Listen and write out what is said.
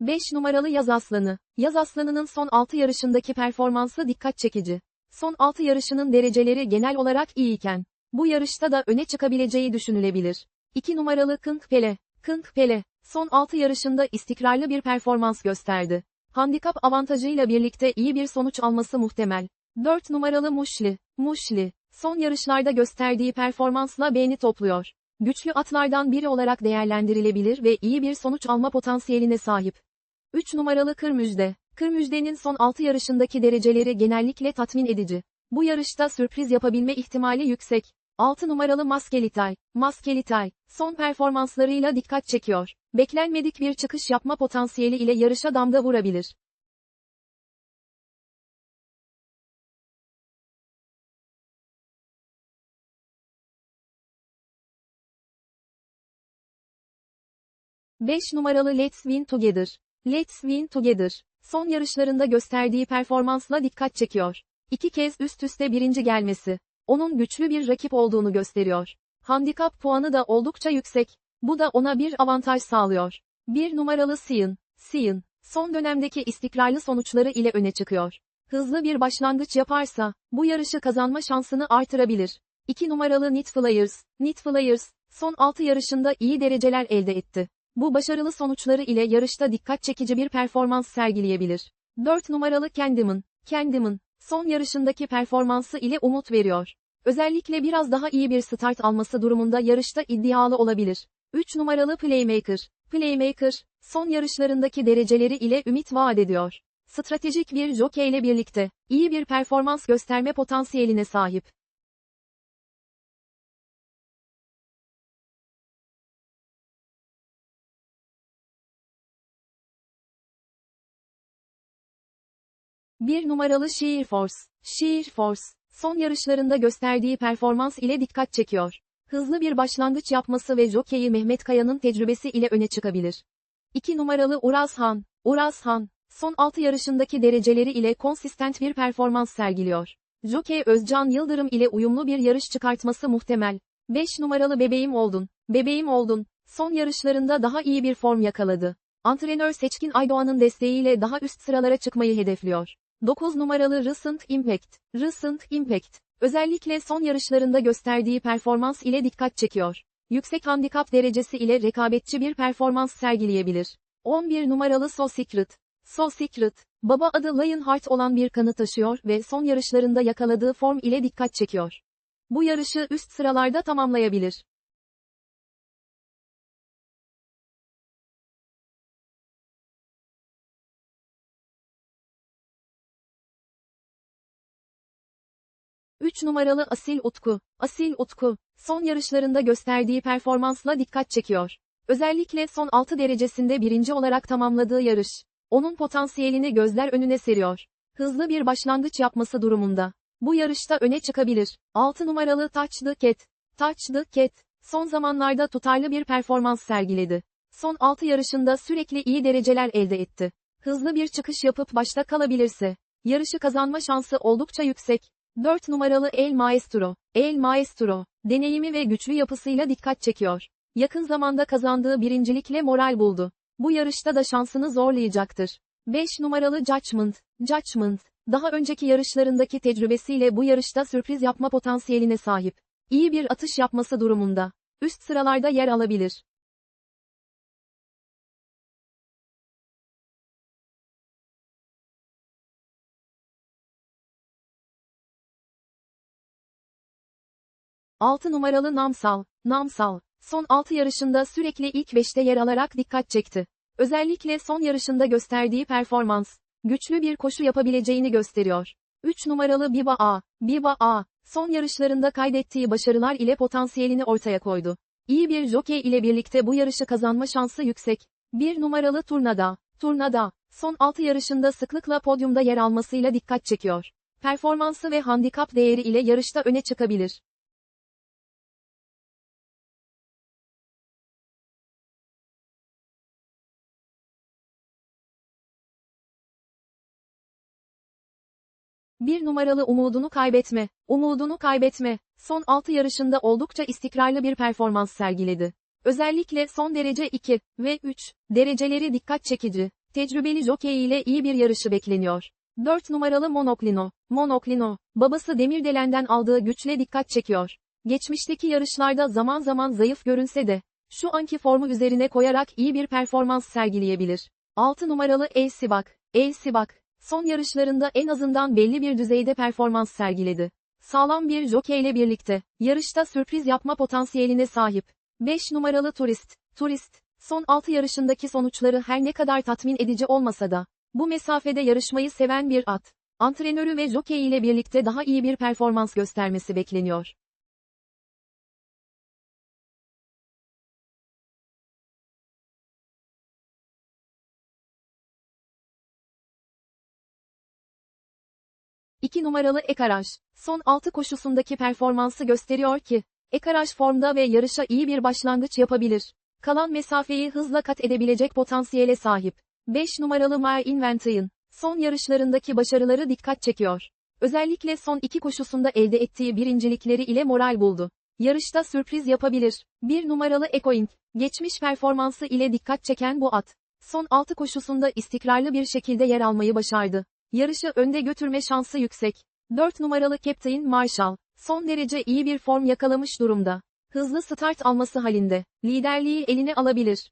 5 numaralı Yaz Aslanı. Yaz Aslanı'nın son 6 yarışındaki performansı dikkat çekici. Son 6 yarışının dereceleri genel olarak iyiyken, bu yarışta da öne çıkabileceği düşünülebilir. 2 numaralı Kınk Pele. Kınk Pele, son 6 yarışında istikrarlı bir performans gösterdi. Handikap avantajıyla birlikte iyi bir sonuç alması muhtemel. 4 numaralı Muşli. Muşli, son yarışlarda gösterdiği performansla beğeni topluyor. Güçlü atlardan biri olarak değerlendirilebilir ve iyi bir sonuç alma potansiyeline sahip. 3 numaralı Kırmüzde. Kırmüzde'nin son 6 yarışındaki dereceleri genellikle tatmin edici. Bu yarışta sürpriz yapabilme ihtimali yüksek. 6 numaralı Maskelitay. Maskelitay, son performanslarıyla dikkat çekiyor. Beklenmedik bir çıkış yapma potansiyeli ile yarışa damga vurabilir. Beş numaralı Let's Win Together. Let's Win Together, son yarışlarında gösterdiği performansla dikkat çekiyor. İki kez üst üste birinci gelmesi, onun güçlü bir rakip olduğunu gösteriyor. Handikap puanı da oldukça yüksek. Bu da ona bir avantaj sağlıyor. Bir numaralı Sion. Sion, son dönemdeki istikrarlı sonuçları ile öne çıkıyor. Hızlı bir başlangıç yaparsa, bu yarışı kazanma şansını artırabilir. 2 numaralı Nit Flyers. Nit Flyers, son 6 yarışında iyi dereceler elde etti. Bu başarılı sonuçları ile yarışta dikkat çekici bir performans sergileyebilir. 4 numaralı Candyman. Candyman, son yarışındaki performansı ile umut veriyor. Özellikle biraz daha iyi bir start alması durumunda yarışta iddialı olabilir. 3 numaralı Playmaker. Playmaker, son yarışlarındaki dereceleri ile ümit vaat ediyor. Stratejik bir jockey ile birlikte, iyi bir performans gösterme potansiyeline sahip. Bir numaralı Sheer Force. Sheer Force, son yarışlarında gösterdiği performans ile dikkat çekiyor. Hızlı bir başlangıç yapması ve jokeyi Mehmet Kaya'nın tecrübesi ile öne çıkabilir. 2 numaralı Uraz Han. Uraz Han, son 6 yarışındaki dereceleri ile konsistent bir performans sergiliyor. Jokey Özcan Yıldırım ile uyumlu bir yarış çıkartması muhtemel. 5 numaralı Bebeğim Oldun. Bebeğim Oldun, son yarışlarında daha iyi bir form yakaladı. Antrenör Seçkin Aydoğan'ın desteğiyle daha üst sıralara çıkmayı hedefliyor. 9 numaralı Recent Impact. Recent Impact, özellikle son yarışlarında gösterdiği performans ile dikkat çekiyor. Yüksek handikap derecesi ile rekabetçi bir performans sergileyebilir. 11 numaralı So Secret. So Secret, baba adı Lionheart olan bir kanı taşıyor ve son yarışlarında yakaladığı form ile dikkat çekiyor. Bu yarışı üst sıralarda tamamlayabilir. 3 numaralı Asil Utku. Asil Utku, son yarışlarında gösterdiği performansla dikkat çekiyor. Özellikle son 6 derecesinde birinci olarak tamamladığı yarış, onun potansiyelini gözler önüne seriyor. Hızlı bir başlangıç yapması durumunda. Bu yarışta öne çıkabilir. 6 numaralı Touch the Cat. Touch the Cat, son zamanlarda tutarlı bir performans sergiledi. Son 6 yarışında sürekli iyi dereceler elde etti. Hızlı bir çıkış yapıp başta kalabilirse, yarışı kazanma şansı oldukça yüksek. 4 numaralı El Maestro. El Maestro, deneyimi ve güçlü yapısıyla dikkat çekiyor. Yakın zamanda kazandığı birincilikle moral buldu. Bu yarışta da şansını zorlayacaktır. 5 numaralı Judgment. Judgment, daha önceki yarışlarındaki tecrübesiyle bu yarışta sürpriz yapma potansiyeline sahip. İyi bir atış yapması durumunda. Üst sıralarda yer alabilir. 6 numaralı Namsal, Namsal, son 6 yarışında sürekli ilk 5'te yer alarak dikkat çekti. Özellikle son yarışında gösterdiği performans, güçlü bir koşu yapabileceğini gösteriyor. 3 numaralı Biba A, Biba A, son yarışlarında kaydettiği başarılar ile potansiyelini ortaya koydu. İyi bir jockey ile birlikte bu yarışı kazanma şansı yüksek. 1 numaralı Turnada, Turnada, son 6 yarışında sıklıkla podyumda yer almasıyla dikkat çekiyor. Performansı ve handikap değeri ile yarışta öne çıkabilir. 1 numaralı umudunu kaybetme. Umudunu kaybetme. Son 6 yarışında oldukça istikrarlı bir performans sergiledi. Özellikle son derece 2 ve 3 dereceleri dikkat çekici. Tecrübeli jockey ile iyi bir yarışı bekleniyor. 4 numaralı Monoklino. Monoklino, babası Demirdelen'den aldığı güçle dikkat çekiyor. Geçmişteki yarışlarda zaman zaman zayıf görünse de, şu anki formu üzerine koyarak iyi bir performans sergileyebilir. 6 numaralı El Sibak. El Sibak, son yarışlarında en azından belli bir düzeyde performans sergiledi. Sağlam bir jockey ile birlikte, yarışta sürpriz yapma potansiyeline sahip. 5 numaralı Turist. Turist, son 6 yarışındaki sonuçları her ne kadar tatmin edici olmasa da, bu mesafede yarışmayı seven bir at. Antrenörü ve jockey ile birlikte daha iyi bir performans göstermesi bekleniyor. İki numaralı Ekaraj, son 6 koşusundaki performansı gösteriyor ki, Ekaraj formda ve yarışa iyi bir başlangıç yapabilir. Kalan mesafeyi hızla kat edebilecek potansiyele sahip. 5 numaralı My Inventine, son yarışlarındaki başarıları dikkat çekiyor. Özellikle son iki koşusunda elde ettiği birincilikleri ile moral buldu. Yarışta sürpriz yapabilir. 1 numaralı Ecoing, geçmiş performansı ile dikkat çeken bu at. Son 6 koşusunda istikrarlı bir şekilde yer almayı başardı. Yarışı önde götürme şansı yüksek. 4 numaralı Captain Marshall, son derece iyi bir form yakalamış durumda. Hızlı start alması halinde, liderliği eline alabilir.